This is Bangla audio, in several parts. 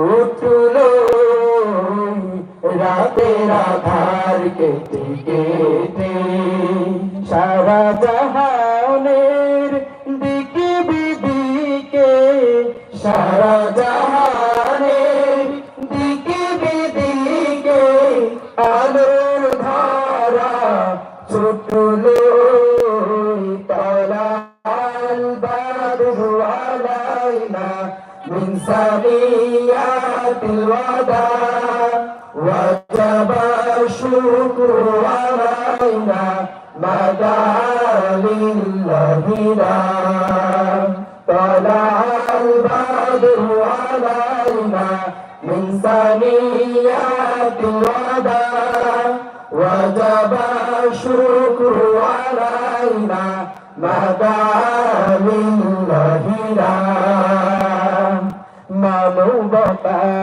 উঠল রাতে রাধার কেটে কেটে সারা ثنيات الوداع وجب الشكر علينا ما دعا لله لا طلع البدر علينا من ثنيات الوداع وجب الشكر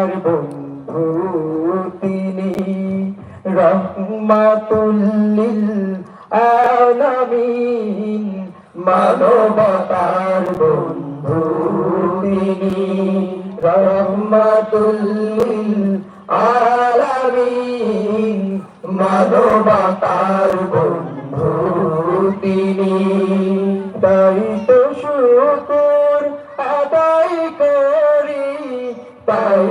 মানবতার বন্ধু তিনি রহমাতুল্লিল আলামিন মানবতার বন্ধু তিনি রহমাতুল্লিল আলামিন মানবতার বন্ধু তিনি তাই তো শুকর আদায় করি, তাই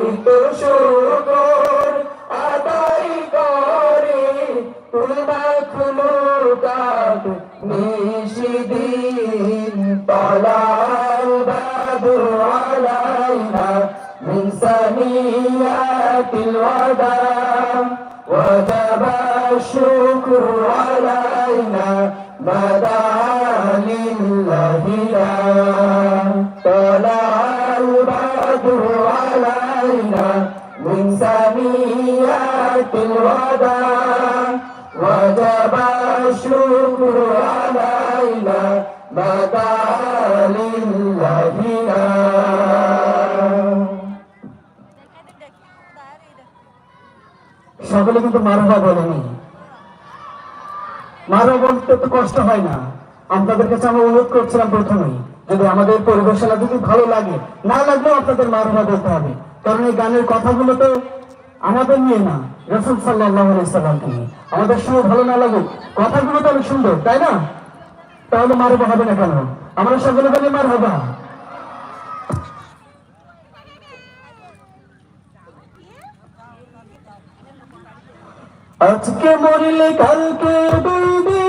الوداع وجب الشكر علينا ما دعا لله لا طلع البعض ثنيات الوداع وجب الشكر علينا ما دعا لله لا সকলে কিন্তু মারবা বলেনি মারবা বলতে তো কষ্ট হয় না আপনাদের কাছে আমরা অনুরোধ করছিলাম প্রথমেই যদি আমাদের পরিবেশনা যদি ভালো লাগে না লাগলেও আপনাদের মারবা বলতে হবে কারণ এই গানের কথাগুলো তো আমাদের নিয়ে না, রসুল সাল্লাহামকে নিয়ে। আমাদের শুনে ভালো না লাগুক। কথাগুলো তো অনেক সুন্দর, তাই না? তাহলে মারবা হবে না কেন? আমরা সকলে বলি মার হবা। আজকে মরিলে কালকে দুই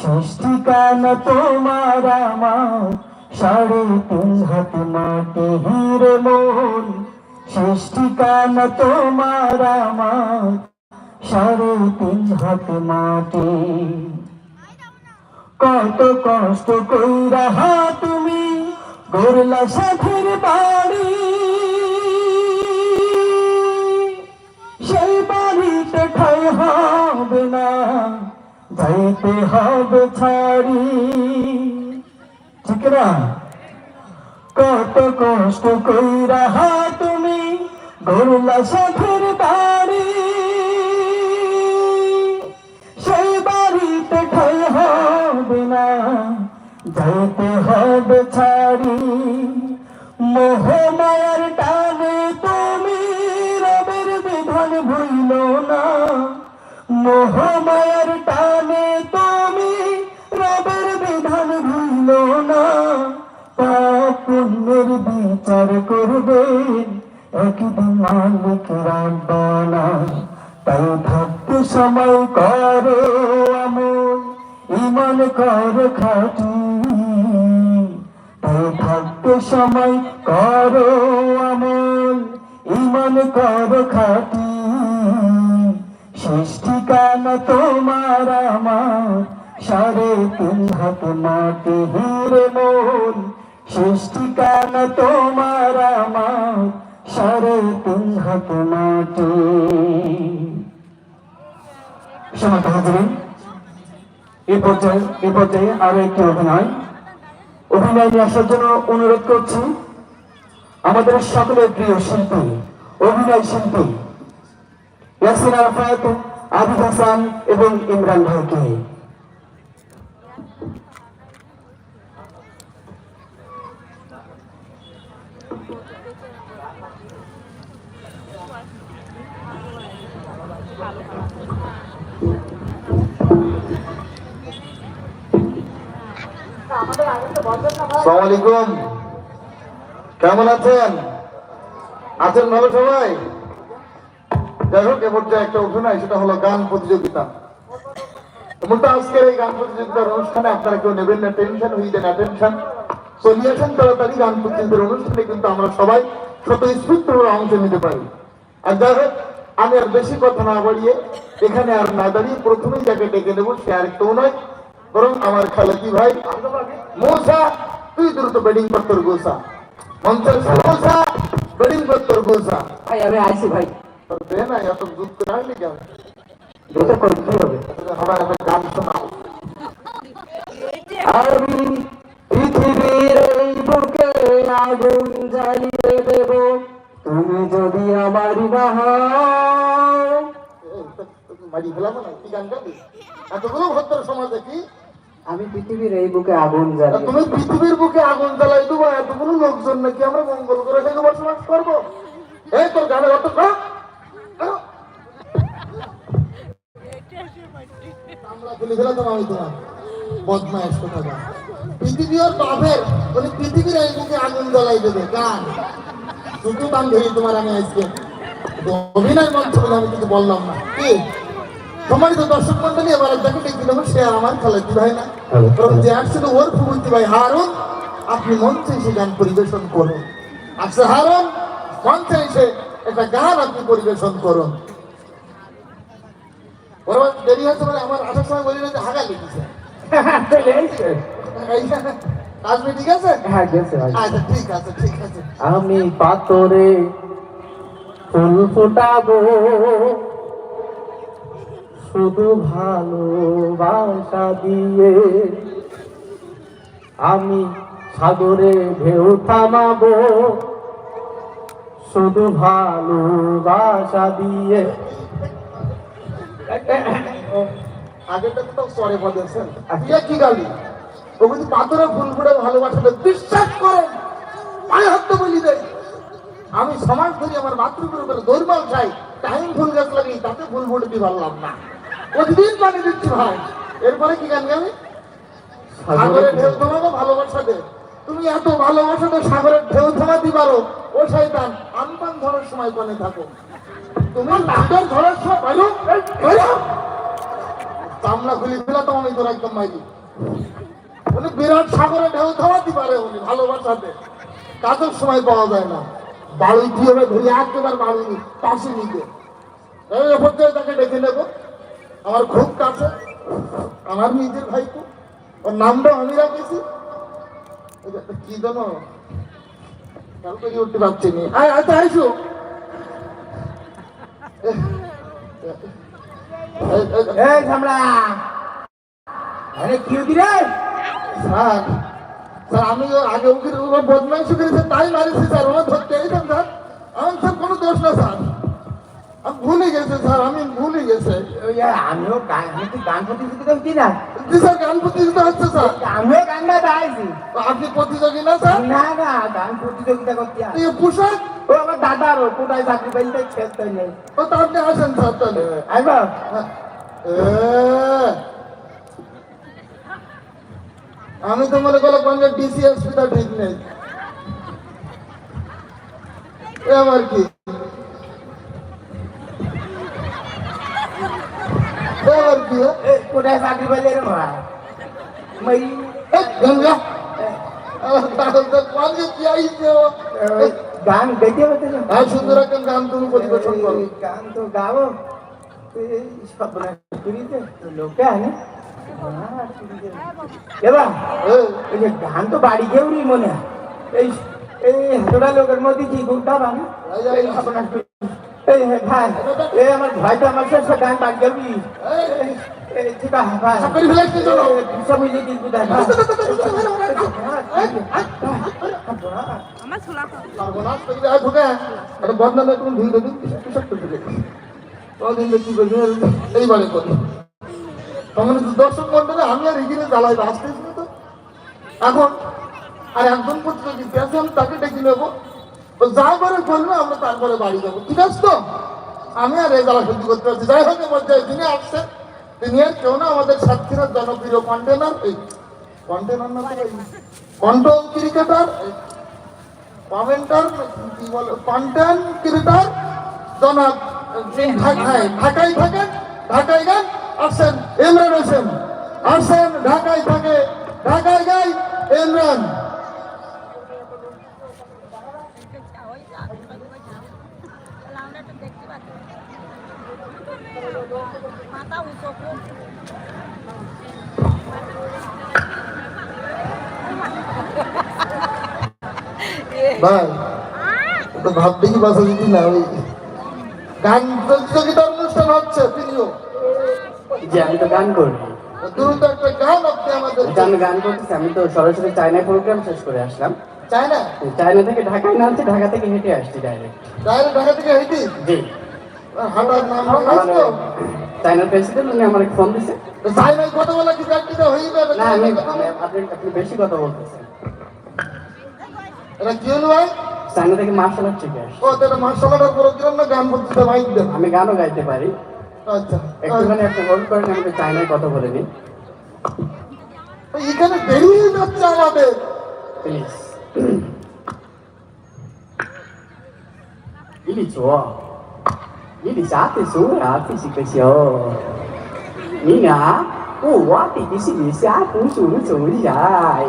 সৃষ্টি কান তোমার সাড়ে তিন হাত মাটি হিরে সৃষ্টি কান তোমার সাড়ে তিন হাত মাটি। কত কষ্ট কইরা তুমি গরলা সাথের বাড়ি। সেই বাড়িতে না যাইতে হবে ছাড়ি। ঠিক না কত কষ্ট কইরা হা তুমি গরলা বাড়ি সেই বাড়িতে হবে না, যাইতে হবে ছাড়ি। মোহমায়ার টানে তুমি রবের বিধান ভুইল না মোহমায়ার বিচার করবেন একদিন মালিক রাব্বানা তাই থাকতে সময় করো আমল ইমান কর খাটি। তাই থাকতে সময় করো আমল ইমান কর খাটি। শেষ ঠিকানা তোমার আমার, সাড়ে তিন হাত মাটি হিরে মন। ঠিকানা তোমার সাড়ে তিন হাত মাটি এই পর্যায়ে আরও একটি অভিনয়। অভিনয় নিয়ে আসার জন্য অনুরোধ করছি আমাদের সকলের প্রিয় শিল্পী, অভিনয় শিল্পী, ইয়াসিন আরাফাত আবিদ হাসান এবং ইমরান ভাইকে। আলাইকুম। কেমন আছেন? আছেন ভালো সবাই? যাই হোক একটা অভিনয়, সেটা হলো গান প্রতিযোগিতা। আজকের এই গান প্রতিযোগিতার অনুষ্ঠানে আপনারা কেউ নেবেন না টেনশন তাড়াতাড়ি গান প্রতিযোগিতার অনুষ্ঠানে কিন্তু আমরা সবাই অংশ নিতে পারি। আর যাই হোক, আমি আর বেশি কথা না বাড়িয়ে এখানে আর না দাঁড়িয়ে প্রথমেই যাকে ডেকে নেব, সে আর কেউ নয়। বরং আমার খালাকি ভাই? মৌসা তুই দ্রুত বেডিং কর তোর গোসা। মঞ্চের সমোসা বেডিং কর তোর গোসা। ভাই আমি আইসি ভাই। তোর বে না এত দুধ করে আসলি কেন? এটা করে কি হবে? আমার একটা গান শোনাও। আমি পৃথিবীর এই বুকে আগুন জ্বালিয়ে দেব। তুমি যদি আমারই না হও মারি ফেলাবো না কি গান গাবি? এতগুলো ভদ্র পৃথিবীর এই বুকে আগুন জ্বালিয়ে তুমি পৃথিবীর বুকে আগুন জ্বালাই দেবো এতগুলো লোকজন নাকি আমরা মঙ্গল করে থেকে বসবাস করব? এই তোর গানের অত খুলে বলে পৃথিবীর এই বুকে আগুন জ্বালাই দেবে। গান তোমার আমি অভিনয় কিন্তু বললাম না। কি? সম্মানিত দর্শক মন্ডলী এবার ডেকে দেবো সে আমার খেলাটি ভাই না। যে আসছিল ওর ফুবুলতি ভাই হারুন আপনি মঞ্চে এসে গান পরিবেশন করুন। হারুন মঞ্চে এসে একটা গান আপনি পরিবেশন করুন। ওর দেরি হয়েছে মানে আমার আসার সময় বলি না যে হাগা লেগেছে। আসবে ঠিক আছে? হ্যাঁ গেছে আচ্ছা ঠিক আছে ঠিক আছে। আমি পাথরে ফুল ফোটাবো শুধু ভালোবাসা দিয়ে আমি সাগরে ঢেউ থামাবো। শুধু ভালোবাসা দিয়ে। আগেটা গালি? পায়ে আমি সমাজ ধরি, আমার মাতৃগুলোর উপরে দৌড়মাল খাই টাইম ফুল গাছ লাগি তাতে ফুল ফুটতে পারলাম না। প্রতিদিন পানি দিচ্ছি ভাই এরপরে কি গান গাবি? সাগরের ঢেউ। থামাবো ভালোবাসা দে তুমি এত ভালোবাসা তো সাগরের ঢেউ থামাতে পারো। ও শয়তান আমপান ধরার সময় কোনে থাকো। তুমি ধরার সময় বাইরো বাইরো চামড়া খুলি ফেলা তো আমি তোর একদম মাইলি উনি বিরাট সাগরে ঢেউ থামাতে পারে উনি ভালোবাসাতে কাজের সময় পাওয়া যায় না। বাড়ি দিয়ে হবে ধরে একেবার বাড়ি পাশে নিতে। এরপর থেকে তাকে ডেকে নেব। আমার খুব কাছে আমার নিজের ভাইকু ওর নামটা আমি রাখেছি। কি জানো? তারপরে উঠতে পারছি নি। আয় আচ্ছা আইসো এই ঝামলা। আরে কি স্যার স্যার আমি ওর আগে ওর বদমাইশি করেছে তাই মারিছি স্যার। ওরা ধরতে এইতাম স্যার। আমার স্যার কোনো দোষ না স্যার। ভুলে গেছে স্যার আমি ভুলে গেছে। আমিও গান গান প্রতিযোগিতা হচ্ছি না। স্যার গান প্রতিযোগিতা হচ্ছে স্যার। আমিও গান গাইতে আইছি আপনি প্রতিযোগী না স্যার? না না গান প্রতিযোগিতা করতে আই। এই পোশাক? ও আমার দাদার ও চাকরি পাইতে খেলতে নেই। ও তো আপনি আসেন স্যার তাহলে। আইবা। আমি তো মনে করলাম কোনটা ডিসিএস টা ঠিক নেই। এ আমার কি? হ্যাঁ? এ, কোথায় চাকরি পাইলে রে মা মই গঙ্গা গান গাইতে হবে আর সুন্দর একটা গান তুমি পরিবেশন করো গান তো যে গান তো বাড়ি গেউরি মনে হয় এই এই হাতড়া লোকের মধ্যে কি গুণটা বানা এই, এই, এই ভাই আমার ভাইটা আমার সাথে গান দর্শক মন্ডলে আমি আর এগিয়ে জ্বালাই আসতেছি তো এখন আর একজন প্রতিযোগী তাকে ডেকে নেব যা করে বলবে আমরা তারপরে বাড়ি যাব। ঠিক আছে তো? আমি আর এই জ্বালা সহ্য করতে পারছি যাই হোক এবার যে যিনি আসছেন তিনি আর কেউ না আমাদের সাতক্ষীরার জনপ্রিয় কন্টেনার এই কন্টেনার না কন্ট ক্রিকেটার কমেন্টার কি বলে কন্টেন্ট ক্রিয়েটার জনাব ঢাকায় ঢাকায় থাকেন ঢাকায় গান আসেন ইমরান হোসেন আসেন ঢাকায় থাকে ঢাকায় গাই ইমরান ভাই তো ভাব দেখি বাসা দিতি না ওই গান অনুষ্ঠান হচ্ছে তিনিও যে আমি তো গান করি। একটা গান আপনি আমাদের আমি গান করতেছি আমি তো সরাসরি চায়নায় প্রোগ্রাম শেষ করে আসলাম। চাই না চায়না থেকে ঢাকায় নামছি ঢাকা থেকে হেঁটে আসছি ডাইরেক্ট ডাইরেক্ট ঢাকা থেকে হেঁটে? জি। হাঁটার নাম রাখাস তো? চায়নার প্রেসিডেন্ট উনি আমার ফোন দিছে। কথা বলা কি হয়ে যাবে? না আমি আমি- আপনি আপনি বেশি কথা বলতেছেন। এটা কি হলো আমি গানও গাইতে পারি। আচ্ছা। একটুখানি চায়নায় কথা বলে নিই। এখানে বেরিয়ে যাচ্ছে আমাদের। চো ইলি শিখেছি ও। নিনা ও ওয়াতে কিসি কিসি আর পুসু চুরি যায়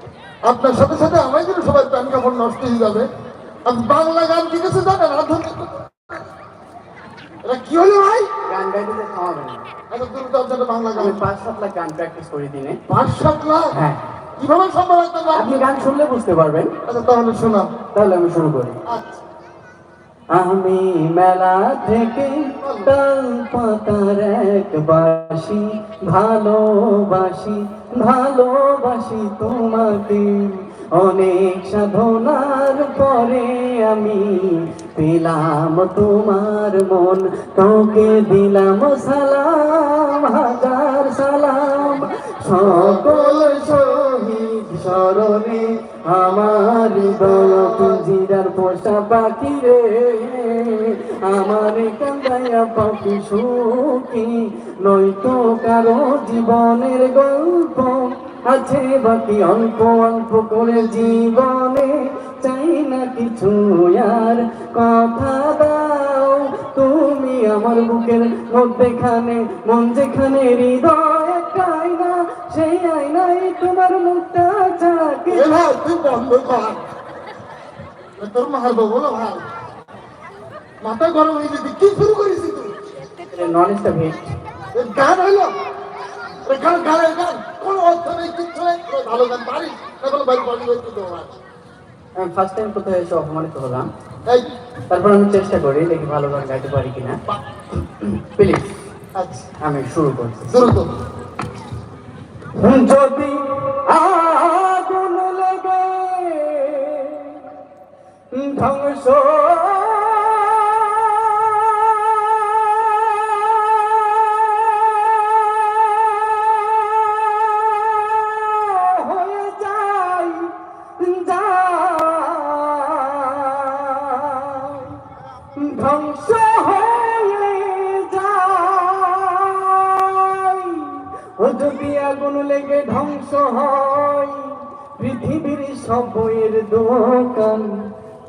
আপনার সাথে সাথে কিন্তু সবাই প্যান কাপড় নষ্ট হয়ে যাবে। বাংলা গান কি কিছু জানেন? আধুনিক এটা কি হলো ভাই? গান গাইতে যে না। আচ্ছা তুমি তো আপনার বাংলা গান। আমি পাঁচ সাত লাখ গান প্র্যাকটিস করি দিনে। পাঁচ সাত লাখ? হ্যাঁ। কীভাবে সম্ভব আপনি গান শুনলে বুঝতে পারবেন। আচ্ছা তাহলে তাহলে আমি শুরু করি। আচ্ছা। আমি মেলা থেকে ডাল পাতার এক বাসি ভালোবাসি। ভালোবাসি তোমাকে। অনেক সাধনার পরে আমি পেলাম তোমার মন। তোকে দিলাম সালাম হাজার সালাম। সকল শহীদ স্মরণে আমার হৃদয় পিঞ্জিরার পোষা পাখি রে। আমার কান্দাইয়া পাখি সুখী, নয়তো কারও জীবনের গল্প আছে বাকি অল্প অল্প করে জীবনে। চাই না কিছু আর কথা দাও, তুমি আমার বুকের মধ্যেখানে, মন যেখানে হৃদয় একটা আয়না সেই আয়নায় তোমার মুখটা চাকে এ ভাই তুই বন্ধ কর। এ তোর মারবো বলো ভাই। মাথা গরম হয়ে যেতে কি শুরু করেছিস তুই? নন স্টপ হিট এ গান হইল? এ গান গান কোন অর্থ নেই কিচ্ছু নেই। ভালো গান পারিস এখন বাড়ি বাড়ি হচ্ছে তো ভাই। ফার্স্ট টাইম এসে অপমানিত হলাম। তারপর আমি চেষ্টা করি দেখি ভালো গান গাইতে পারি কিনা। প্লিজ আচ্ছা। আমি শুরু করছি। দ্রুত যদি আগুন লেগে ধ্বংস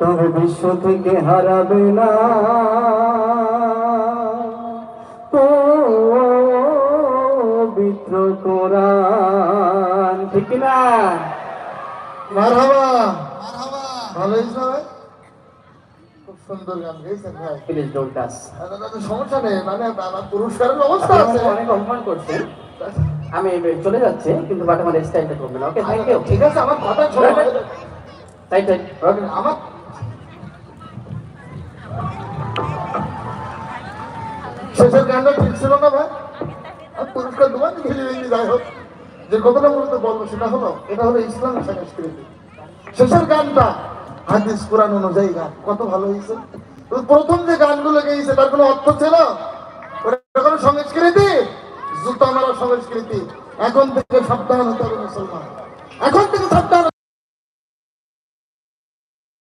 তবে বিশ্ব থেকে হারাবে না। পবিত্র কোরআন। ঠিক না মারহাবা। ভালো হয়েছে খুব সুন্দর গান গেয়েছেন ভাই। প্লিজ ডোন্ট টাচ দাদা, দাদা, সমস্যা নেই মানে পুরস্কারের আছে। অনেক অপমান করছেন আমি চলে যাচ্ছি কিন্তু বাট আমার স্টাইলটা করবে না ওকে থ্যাংক ইউ ঠিক আছে আমার কথা তাই তাই আমার শেষের গানটা ঠিক ছিল না ভাই। পুরস্কার ভেঙে যাই হোক। যে বলতে বলব সেটা হলো, এটা হলো ইসলাম সংস্কৃতি। গানটা, হাদিস, কোরআন অনুযায়ী গান, কত ভালো হয়েছে। প্রথম যে গানগুলো গেয়েছে, তার কোনো অর্থ ছিল? কোনো সংস্কৃতি? জুতো মারা সংস্কৃতি। এখন থেকে সাবধান হতে হবে মুসলমান। এখন